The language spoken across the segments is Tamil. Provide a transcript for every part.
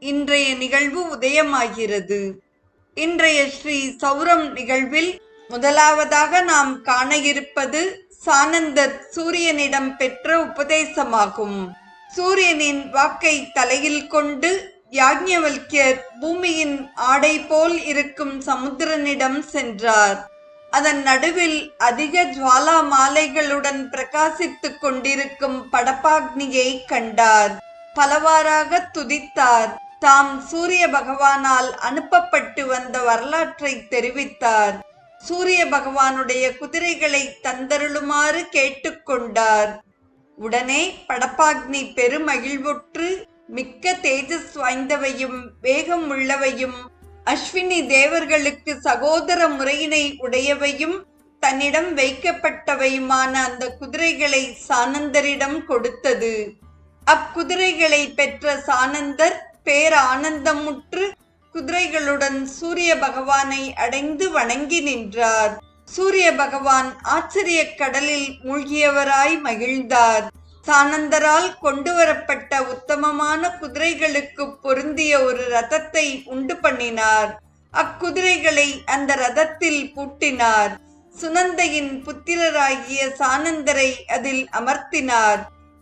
இன்றைய நிகழ்வு உதயமாகிறது. இன்றைய ஸ்ரீ சௌரம் நிகழ்வில் முதலாவதாக நாம் காண இருப்பது சானந்தர் சூரியனிடம் பெற்ற உபதேசமாகும். சூரியனின் வாக்கை தலையில் கொண்டு யாக்ஞவல்யர் பூமியின் ஆடை போல் இருக்கும் சமுத்திரனிடம் சென்றார். அதன் நடுவில் அதிக ஜுவாலா மாலைகளுடன் பிரகாசித்துக் கொண்டிருக்கும் படப்பாக்னியை கண்டார். பலவாறாக துதித்தார். தாம் சூரிய பகவானால் அனுப்பப்பட்டு வந்த வரலாற்றை தெரிவித்தார். சூரிய பகவானுடைய குதிரைகளை தந்தருளுமாறு கேட்டுக்கொண்டார். உடனே படப்பாக்னி பெருமகிழ்வுற்று மிக்க தேஜஸ் வாய்ந்தவையும் வேகம் உள்ளவையும் அஸ்வினி தேவர்களுக்கு சகோதர முறையினை உடையவையும் தன்னிடம் வைக்கப்பட்டவையுமான அந்த குதிரைகளை சானந்தரிடம் கொடுத்தது. அக்குதிரைகளை பெற்ற சானந்தர் பேரானந்தமுற்று குதிரைகளுடன் சூரிய பகவானை அடைந்து வணங்கி நின்றார். சூரிய பகவான் ஆச்சரிய கடலில் மூழ்கியவராய் மகிழ்ந்தார். சானந்தரால் கொண்டு வரப்பட்ட உத்தமமான குதிரைகளுக்கு பொருந்திய ஒரு ரதத்தை உண்டு பண்ணினார். அக்குதிரைகளை அந்த ரதத்தில் பூட்டினார். சுனந்தையின் புத்திரராகிய சானந்தரை அதில் அமர்த்தினார்.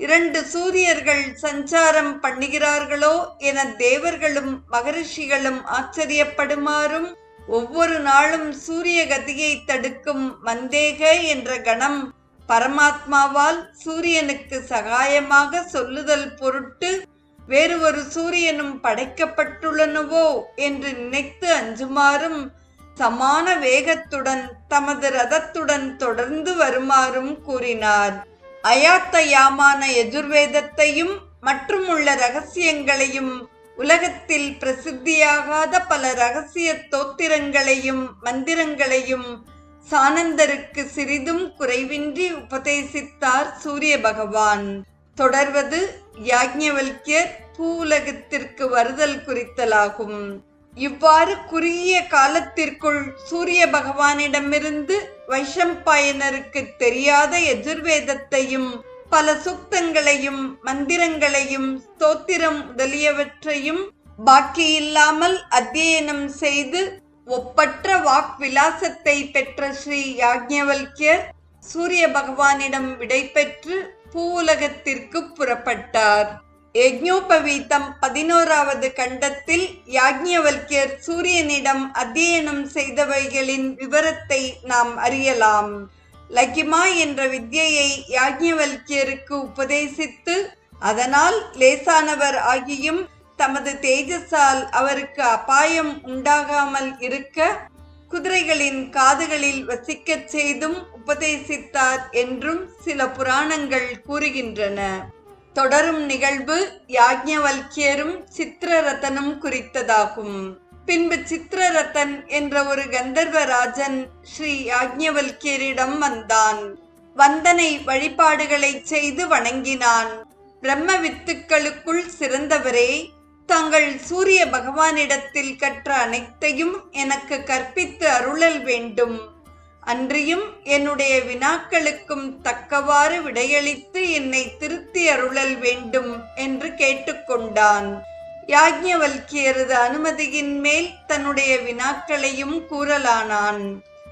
இரண்டு சூரியர்கள் சஞ்சாரம் பண்ணுகிறார்களோ என தேவர்களும் மகரிஷிகளும் ஆச்சரியப்படுமாறும் ஒவ்வொரு நாளும் சூரிய கதியை தடுக்கும் மந்தேக என்ற கணம் பரமாத்மாவால் சூரியனுக்கு சகாயமாக சொல்லுதல் பொருட்டு வேறு ஒரு சூரியனும் படைக்கப்பட்டுள்ளனவோ என்று நினைத்து அஞ்சுமாறும் சமான வேகத்துடன் தமது ரதத்துடன் தொடர்ந்து வருமாறும் கூறினார். அயாத்தயாமான எஜுர்வேதத்தையும் மற்றும் உள்ள ரகசியங்களையும் உலகத்தில் பிரசித்தியாகாத பல ரகசிய தோத்திரங்களையும் மந்திரங்களையும் சானந்தருக்கு சிறிதும் குறைவின்றி உபதேசித்தார் சூரிய பகவான். தொடர்வது யாக்ஞவல்யர் பூவுலகத்திற்கு வருதல் குறித்தலாகும். இவ்வாறு குறுகிய காலத்திற்குள் சூரிய பகவானிடமிருந்து வைஷம்பாயனருக்கு தெரியாத எஜுர்வேதத்தையும் பல சுக்தங்களையும் மந்திரங்களையும் ஸ்தோத்திரம் முதலியவற்றையும் பாக்கியில்லாமல் அத்தியனம் செய்து ஒப்பற்ற வாக் விலாசத்தை பெற்ற ஸ்ரீ யாக்ஞவல்யர் சூரிய பகவானிடம் விடை பெற்று பூவுலகத்திற்கு புறப்பட்டார். யஜ்ஞோபவீதம் பதினோராவது கண்டத்தில் யாக்ஞவல்யர் சூரியனிடம் அத்தியனம் செய்தவைகளின் விவரத்தை நாம் அறியலாம். லகிமா என்ற வித்தியை யாக்ஞவல்யருக்கு உபதேசித்து அதனால் லேசானவர் ஆகியும் தமது தேஜஸால் அவருக்கு அபாயம் உண்டாகாமல் இருக்க குதிரைகளின் காதுகளில் வசிக்கச் செய்தும் உபதேசித்தார் என்றும் சில புராணங்கள் கூறுகின்றன. தொடரும் நிகழ்வு யாக்ஞவல்கியரும் சித்திரரத்தனும் குறித்ததாகும். பின்பு சித்திரரத்தன் என்ற ஒரு கந்தர்வராஜன் ஸ்ரீ யாக்ஞவல்கியரிடம் வந்தான். வந்தனை வழிபாடுகளை செய்து வணங்கினான். பிரம்ம வித்துக்களுக்குள் சிறந்தவரே தாங்கள் சூரிய பகவானிடத்தில் கற்ற அனைத்தையும் எனக்கு கற்பித்து அருளல் வேண்டும். அன்றியும் என்னுடைய வினாக்களுக்கும் தக்கவாறு விடையளித்து என்னை திருத்தி அருளல் வேண்டும் என்று கேட்டுக்கொண்டான். யாக்ஞவல்கியரது அனுமதியின் மேல் தன்னுடைய வினாக்களையும் கூறலானான்.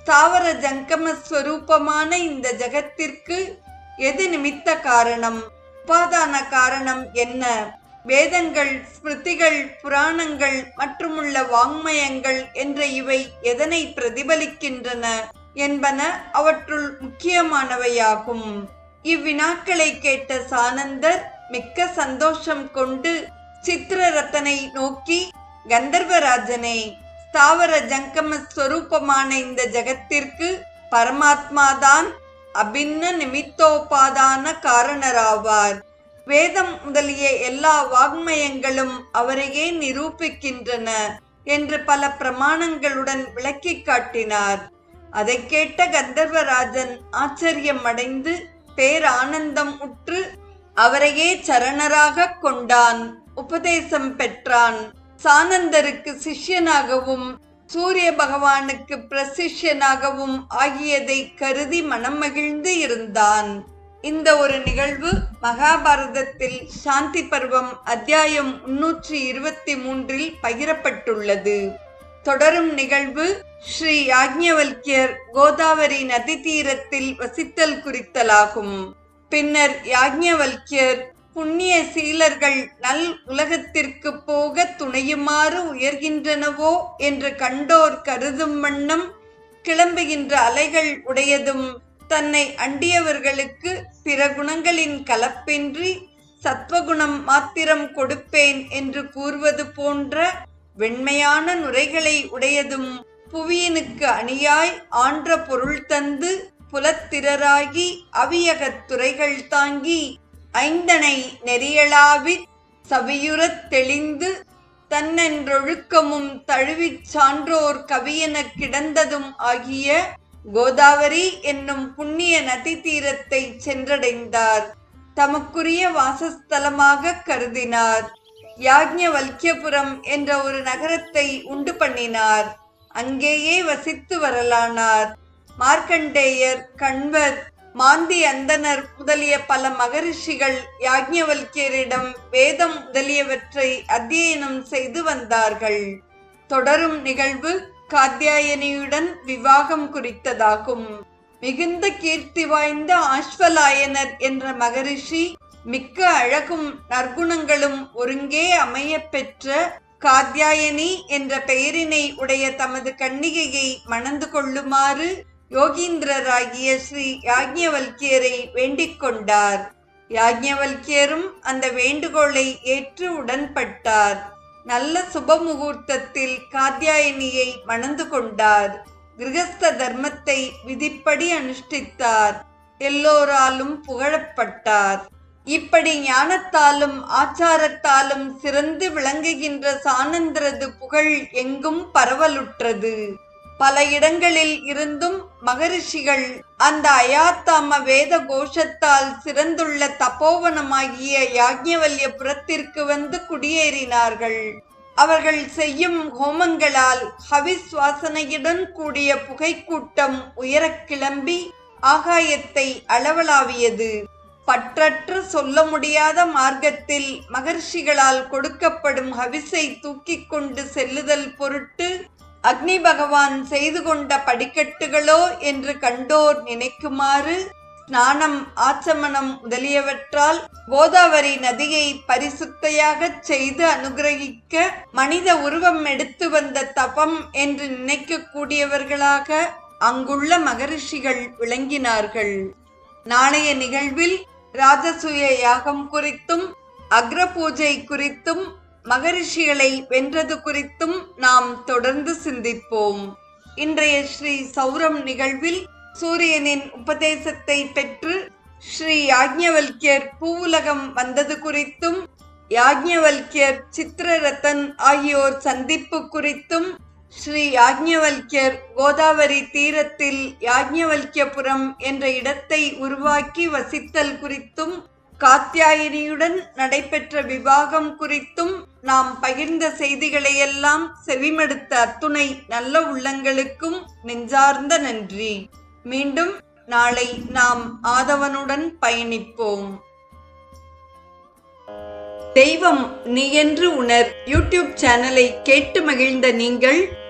தாவர ஜங்கம ஸ்வரூபமான இந்த ஜகத்திற்கு எது நிமித்த காரணம்? உபாதான காரணம் என்ன? வேதங்கள் ஸ்மிருதிகள் புராணங்கள் மற்றுமுள்ள வாங்மயங்கள் என்ற இவை எதனை பிரதிபலிக்கின்றன? என்பன அவற்றுள் முக்கியமானவையாகும். இவ்வினாக்களை கேட்ட சானந்தர் மிக்க சந்தோஷம் கொண்டு சித்திரரத்தனை நோக்கி கந்தர்வராஜனே ஸ்தாவர ஜங்கம ஸ்வரூபமான இந்த ஜகத்திற்கு பரமாத்மாதான் அபின்ன நிமித்தோபாதான காரணராவார். வேதம் முதலிய எல்லா வாங்மயங்களும் அவரையே நிரூபிக்கின்றன என்று பல பிரமாணங்களுடன் விளக்கிக் காட்டினார். அதை கேட்ட கந்தர்வராஜன் ஆச்சரியம் அடைந்து பேரானந்தம் உற்று அவரையே சரணராக கொண்டான் உபதேசம் பெற்றான். சானந்தருக்கு சிஷ்யனாகவும் சூரிய பகவானுக்கு பிரசிஷ்யனாகவும் ஆகியதை கருதி மனம் மகிழ்ந்து இருந்தான். இந்த ஒரு நிகழ்வு மகாபாரதத்தில் சாந்தி பருவம் அத்தியாயம் முன்னூற்றி இருபத்தி மூன்றில் பகிரப்பட்டுள்ளது. தொடரும் நிகழ்வு ஸ்ரீ யாஜ்ஞவல்யர் கோதாவரி நதி தீரத்தில் வசித்தல் குறித்தலாகும். பின்னர் யாஜ்ஞவல்யர் புண்ணிய சீலர்கள் நல் உலகத்திற்கு போக துணையுமாறு உயர்கின்றனவோ என்று கண்டோர் கருதும் வண்ணம் கிளம்புகின்ற அலைகள் உடையதும் தன்னை அண்டியவர்களுக்கு பிற குணங்களின் கலப்பின்றி சத்வகுணம் மாத்திரம் கொடுப்பேன் என்று கூறுவது போன்ற வெண்மையான நுரைகளை உடையதும் புவியனுக்கு அணியாய் ஆன்ற பொருள் தந்து புலத்திரராகி அவியகத் துறைகள் தாங்கி ஐந்தனை நெறியளாவி சவியுறத் தெளிந்து தன்னென்றொழுக்கமும் தழுவிச் சான்றோர் கவியெனக் கிடந்ததும் ஆகிய கோதாவரி என்னும் புண்ணிய நதி தீரத்தை சென்றடைந்தார். தமக்குரிய வாசஸ்தலமாக கருதினார். யாக்ஞவல்யபுரம் என்ற ஒரு நகரத்தை உண்டு பண்ணினார். அங்கேயே வசித்து வரலானார். மார்க்கண்டேயர் கண்வர் மாந்தி அந்தனர் முதலிய பல மகரிஷிகள் யாக்ஞவல்யரிடம் வேதம் முதலியவற்றை அத்தியனம் செய்து வந்தார்கள். தொடரும் நிகழ்வு காத்தியாயனியுடன் விவாகம் குறித்ததாகும். மிகுந்த கீர்த்தி வாய்ந்த ஆஸ்வலாயனர் என்ற மகரிஷி மிக்க அழகும் நற்குணங்களும் ஒருங்கே அமைய பெற்ற காத்தியாயனி என்ற பெயரினை உடைய தமது கன்னிகையை மணந்து கொள்ளுமாறு யோகீந்திரராகிய ஸ்ரீ யாக்ஞவல்கியரை வேண்டிக் கொண்டார். யாஜ்ஞவல்கியரும் அந்த வேண்டுகோளை ஏற்று உடன்பட்டார். நல்ல சுப முகூர்த்தத்தில் காத்தியாயனியை மணந்து கொண்டார். கிரகஸ்த தர்மத்தை விதிப்படி அனுஷ்டித்தார். எல்லோராலும் புகழப்பட்டார். இப்படி ஞானத்தாலும் ஆச்சாரத்தாலும் சிறந்து விளங்குகின்ற சானந்தரது புகழ் எங்கும் பரவலுற்றது. பல இடங்களில் இருந்தும் மகரிஷிகள் அந்த அயாத்தாம வேத கோஷத்தால் சிறந்துள்ள தபோவனமாகிய யாக்ஞவல்யபுரத்திற்கு வந்து குடியேறினார்கள். அவர்கள் செய்யும் ஹோமங்களால் ஹவிஸ் வாசனையுடன் கூடிய புகைக்கூட்டம் உயரக் கிளம்பி ஆகாயத்தை அளவலாவியது. பற்றற்று சொல்ல முடியாத மார்க்கத்தில் மகர்ஷிகளால் கொடுக்கப்படும் ஹவிசை தூக்கிக் கொண்டு செல்லுதல் பொருட்டு அக்னி பகவான் செய்து கொண்ட படிக்கட்டுகளோ என்று கண்டோர் நினைக்குமாறு ஸ்நானம் ஆச்சமனம் முதலியவற்றால் கோதாவரி நதியை பரிசுத்தையாகச் செய்து அனுகிரகிக்க மனித உருவம் எடுத்து வந்த தபம் என்று நினைக்கக்கூடியவர்களாக அங்குள்ள மகரிஷிகள் விளங்கினார்கள். நாளைய நிகழ்வில் ராஜசூய யாகம் குறித்தும் அக்ர பூஜை குறித்தும் மகரிஷிகளை வென்றது குறித்தும் நாம் தொடர்ந்து சிந்திப்போம். இன்றைய ஸ்ரீ சௌரம் நிகழ்வில் சூரியனின் உபதேசத்தை பெற்று ஸ்ரீ யாக்ஞவல்யர் பூவுலகம் வந்தது குறித்தும் யாக்ஞவல்யர் சித்திரரத்தன் ஆகியோர் சந்திப்பு குறித்தும் ஸ்ரீ யாஜ்ஞவல்யர் கோதாவரி தீரத்தில் யாஜ்ஞவல்யபுரம் என்ற இடத்தை உருவாக்கி வசித்தல் குறித்தும் காத்தியாயினியுடன் நடைபெற்ற விவாகம் குறித்தும் நாம் பகிர்ந்த செய்திகளையெல்லாம் செவிமடுத்த அத்துணை நல்ல உள்ளங்களுக்கும் நெஞ்சார்ந்த நன்றி. மீண்டும் நாளை நாம் ஆதவனுடன் பயணிப்போம். தெய்வம் நீ என்று உணர் யூடியூப் சேனலை கேட்டு மகிழ்ந்த நீங்கள்